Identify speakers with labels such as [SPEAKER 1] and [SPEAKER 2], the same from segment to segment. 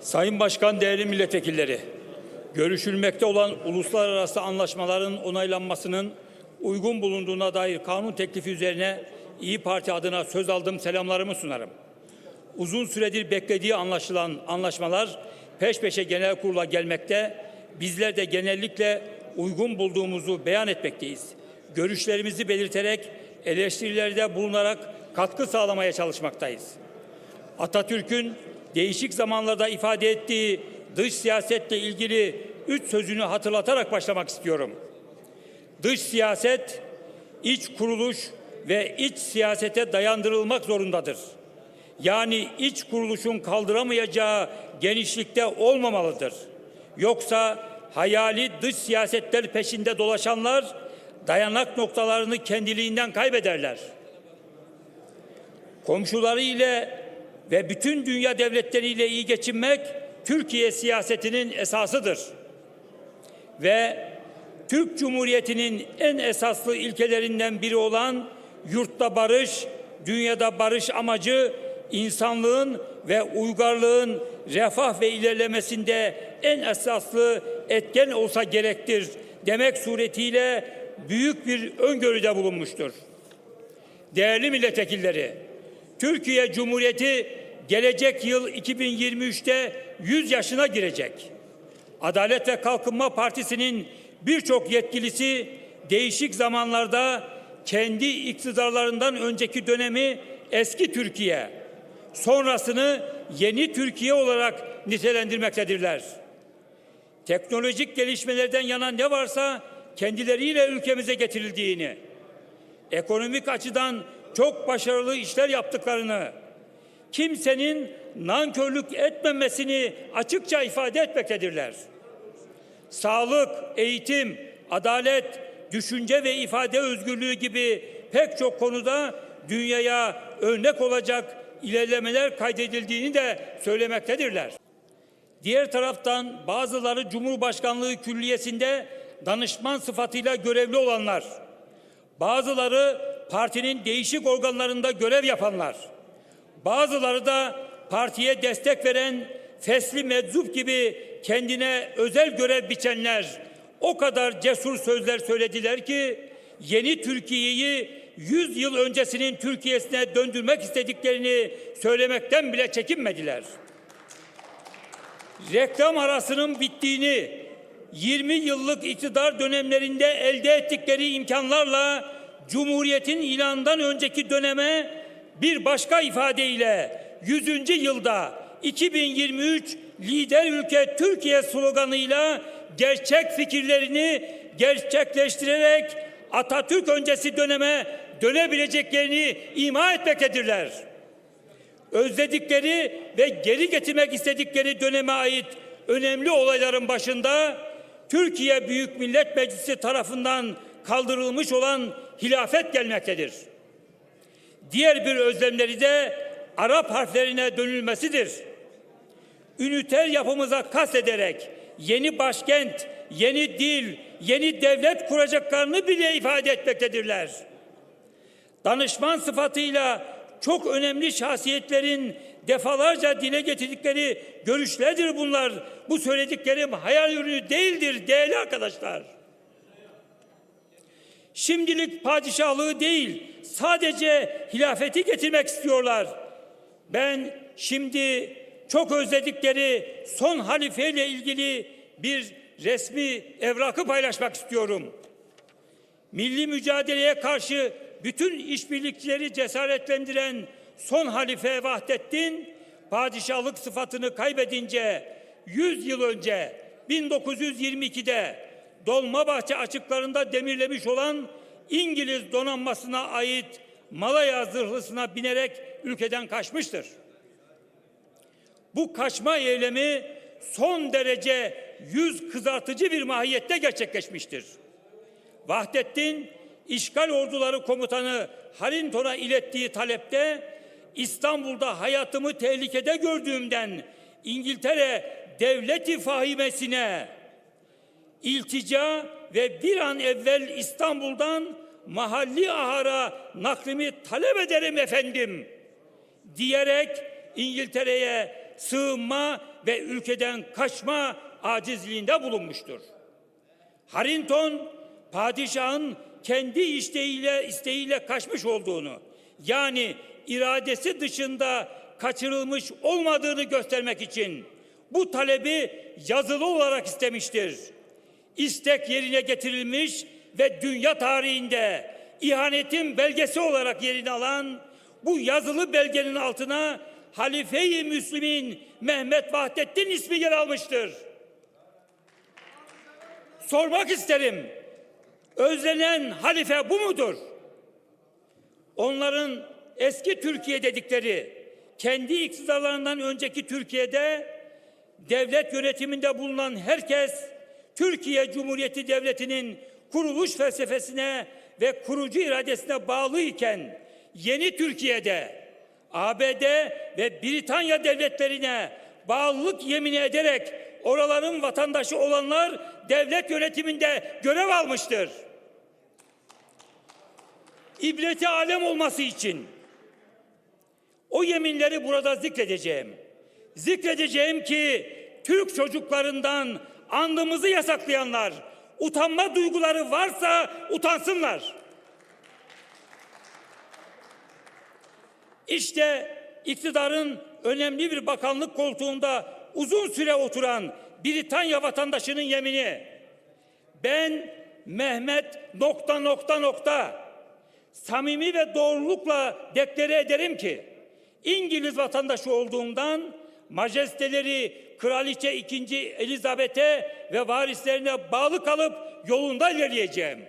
[SPEAKER 1] Sayın Başkan, değerli milletvekilleri, görüşülmekte olan uluslararası anlaşmaların onaylanmasının uygun bulunduğuna dair kanun teklifi üzerine İyi Parti adına söz aldım, selamlarımı sunarım. Uzun süredir beklediği anlaşılan anlaşmalar peş peşe genel kurula gelmekte, bizler de genellikle uygun bulduğumuzu beyan etmekteyiz. Görüşlerimizi belirterek, eleştirilerde bulunarak katkı sağlamaya çalışmaktayız. Atatürk'ün değişik zamanlarda ifade ettiği dış siyasetle ilgili üç sözünü hatırlatarak başlamak istiyorum. Dış siyaset, iç kuruluş ve iç siyasete dayandırılmak zorundadır. Yani iç kuruluşun kaldıramayacağı genişlikte olmamalıdır. Yoksa hayali dış siyasetler peşinde dolaşanlar dayanak noktalarını kendiliğinden kaybederler komşuları ile ve bütün dünya devletleriyle iyi geçinmek Türkiye siyasetinin esasıdır. Ve Türk Cumhuriyeti'nin en esaslı ilkelerinden biri olan yurtta barış, dünyada barış amacı insanlığın ve uygarlığın refah ve ilerlemesinde en esaslı etken olsa gerektir demek suretiyle büyük bir öngörüde bulunmuştur. Değerli milletvekilleri, Türkiye Cumhuriyeti gelecek yıl 2023'te 100 yaşına girecek. Adalet ve Kalkınma Partisi'nin birçok yetkilisi değişik zamanlarda kendi iktidarlarından önceki dönemi eski Türkiye, sonrasını yeni Türkiye olarak nitelendirmektedirler. Teknolojik gelişmelerden yana ne varsa kendileriyle ülkemize getirildiğini, ekonomik açıdan çok başarılı işler yaptıklarını, kimsenin nankörlük etmemesini açıkça ifade etmektedirler. Sağlık, eğitim, adalet, düşünce ve ifade özgürlüğü gibi pek çok konuda dünyaya örnek olacak ilerlemeler kaydedildiğini de söylemektedirler. Diğer taraftan bazıları Cumhurbaşkanlığı Külliyesi'nde danışman sıfatıyla görevli olanlar, bazıları partinin değişik organlarında görev yapanlar, bazıları da partiye destek veren fesli meczup gibi kendine özel görev biçenler o kadar cesur sözler söylediler ki yeni Türkiye'yi 100 yıl öncesinin Türkiye'sine döndürmek istediklerini söylemekten bile çekinmediler. Reklam arasının bittiğini 20 yıllık iktidar dönemlerinde elde ettikleri imkanlarla Cumhuriyet'in ilanından önceki döneme bir başka ifadeyle 100. yılda 2023 lider ülke Türkiye sloganıyla gerçek fikirlerini gerçekleştirerek Atatürk öncesi döneme dönebileceklerini ima etmektedirler. Özledikleri ve geri getirmek istedikleri döneme ait önemli olayların başında Türkiye Büyük Millet Meclisi tarafından kaldırılmış olan hilafet gelmektedir. Diğer bir özlemleri de Arap harflerine dönülmesidir. Üniter yapımıza kastederek yeni başkent, yeni dil, yeni devlet kuracaklarını bile ifade etmektedirler. Danışman sıfatıyla çok önemli şahsiyetlerin defalarca dile getirdikleri görüşlerdir bunlar. Bu söylediklerim hayal ürünü değildir değerli arkadaşlar. Şimdilik padişahlığı değil, sadece hilafeti getirmek istiyorlar. Ben şimdi çok özledikleri son halifeyle ilgili bir resmi evrakı paylaşmak istiyorum. Milli mücadeleye karşı bütün işbirlikçileri cesaretlendiren son halife Vahdettin, padişahlık sıfatını kaybedince 100 yıl önce 1922'de Dolmabahçe açıklarında demirlemiş olan İngiliz donanmasına ait Malaya zırhlısına binerek ülkeden kaçmıştır. Bu kaçma eylemi son derece yüz kızartıcı bir mahiyette gerçekleşmiştir. Vahdettin işgal orduları komutanı Halinton'a ilettiği talepte İstanbul'da hayatımı tehlikede gördüğümden İngiltere devleti fahimesine iltica ve bir an evvel İstanbul'dan mahalli ahara naklimi talep ederim efendim diyerek İngiltere'ye sığınma ve ülkeden kaçma acizliğinde bulunmuştur. Harrington padişahın kendi isteğiyle isteğiyle kaçmış olduğunu yani iradesi dışında kaçırılmış olmadığını göstermek için bu talebi yazılı olarak istemiştir. İstek yerine getirilmiş ve dünya tarihinde ihanetin belgesi olarak yerini alan bu yazılı belgenin altına Halife-i Müslim'in Mehmet Vahdettin ismi yer almıştır. Sormak isterim. Özlenen halife bu mudur? Onların eski Türkiye dedikleri kendi iktidarlarından önceki Türkiye'de devlet yönetiminde bulunan herkes Türkiye Cumhuriyeti Devleti'nin kuruluş felsefesine ve kurucu iradesine bağlı iken yeni Türkiye'de ABD ve Britanya devletlerine bağlılık yemini ederek oraların vatandaşı olanlar devlet yönetiminde görev almıştır. İbreti alem olması için o yeminleri burada zikredeceğim. Zikredeceğim ki Türk çocuklarından andımızı yasaklayanlar utanma duyguları varsa utansınlar. İşte iktidarın önemli bir bakanlık koltuğunda uzun süre oturan Britanya vatandaşının yemini. Ben Mehmet nokta nokta nokta samimi ve doğrulukla deklare ederim ki İngiliz vatandaşı olduğumdan majesteleri Kraliçe 2. Elizabeth'e ve varislerine bağlı kalıp yolunda ilerleyeceğim.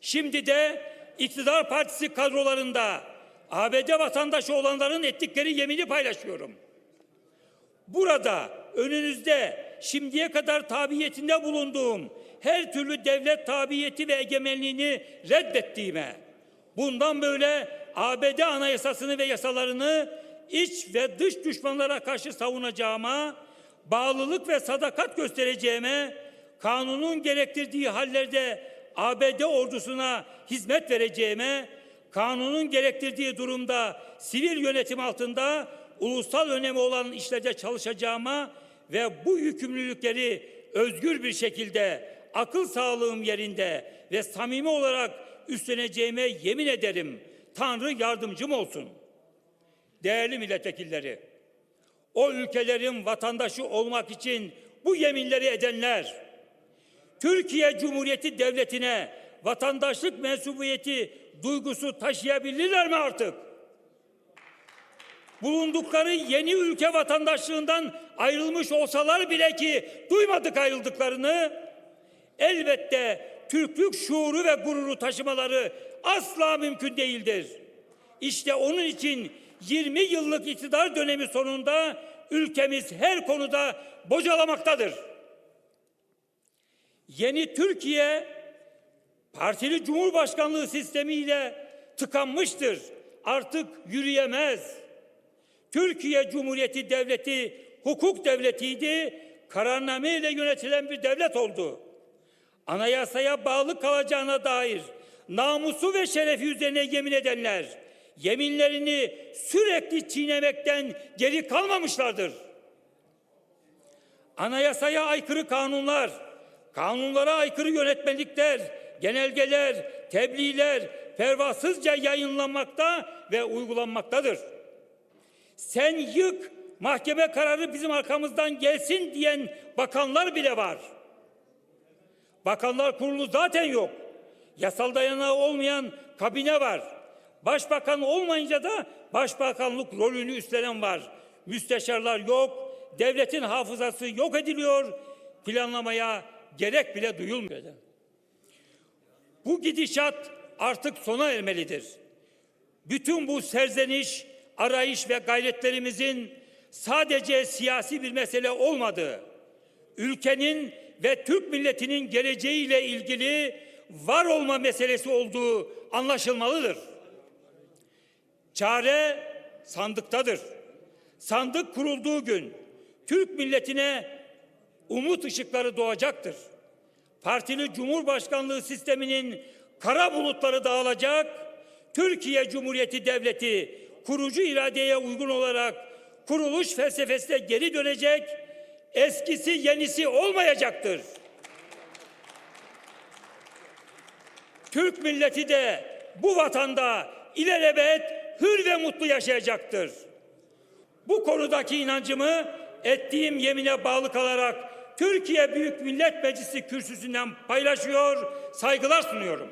[SPEAKER 1] Şimdi de iktidar partisi kadrolarında ABD vatandaşı olanların ettikleri yemini paylaşıyorum. Burada önünüzde şimdiye kadar tabiyetinde bulunduğum her türlü devlet tabiyeti ve egemenliğini reddettiğime, bundan böyle ABD anayasasını ve yasalarını iç ve dış düşmanlara karşı savunacağıma, bağlılık ve sadakat göstereceğime, kanunun gerektirdiği hallerde ABD ordusuna hizmet vereceğime, kanunun gerektirdiği durumda sivil yönetim altında ulusal önemi olan işlerde çalışacağıma ve bu yükümlülükleri özgür bir şekilde akıl sağlığım yerinde ve samimi olarak üstleneceğime yemin ederim. Tanrı yardımcım olsun. Değerli milletvekilleri, o ülkelerin vatandaşı olmak için bu yeminleri edenler, Türkiye Cumhuriyeti Devleti'ne vatandaşlık mensubiyeti duygusu taşıyabilirler mi artık? Bulundukları yeni ülke vatandaşlığından ayrılmış olsalar bile ki duymadık ayrıldıklarını, elbette Türklük şuuru ve gururu taşımaları asla mümkün değildir. İşte onun için 20 yıllık iktidar dönemi sonunda ülkemiz her konuda bocalamaktadır. Yeni Türkiye partili cumhurbaşkanlığı sistemiyle tıkanmıştır. Artık yürüyemez. Türkiye Cumhuriyeti Devleti hukuk devletiydi. Kararname ile yönetilen bir devlet oldu. Anayasaya bağlı kalacağına dair namusu ve şerefi üzerine yemin edenler yeminlerini sürekli çiğnemekten geri kalmamışlardır. Anayasaya aykırı kanunlar, kanunlara aykırı yönetmelikler, genelgeler, tebliğler pervasızca yayınlanmakta ve uygulanmaktadır. Sen yık, mahkeme kararı bizim arkamızdan gelsin diyen bakanlar bile var. Bakanlar kurulu zaten yok. Yasal dayanağı olmayan kabine var. Başbakan olmayınca da başbakanlık rolünü üstlenen var. Müsteşarlar yok. Devletin hafızası yok ediliyor. Planlamaya gerek bile duyulmuyor. Bu gidişat artık sona ermelidir. Bütün bu serzeniş, arayış ve gayretlerimizin sadece siyasi bir mesele olmadığı, ülkenin ve Türk milletinin geleceğiyle ilgili var olma meselesi olduğu anlaşılmalıdır. Çare sandıktadır. Sandık kurulduğu gün Türk milletine umut ışıkları doğacaktır. Partili Cumhurbaşkanlığı sisteminin kara bulutları dağılacak, Türkiye Cumhuriyeti Devleti kurucu iradeye uygun olarak kuruluş felsefesine geri dönecek, eskisi yenisi olmayacaktır. Türk milleti de bu vatanda ilelebet hür ve mutlu yaşayacaktır. Bu konudaki inancımı ettiğim yemine bağlı kalarak Türkiye Büyük Millet Meclisi kürsüsünden paylaşıyor, saygılar sunuyorum.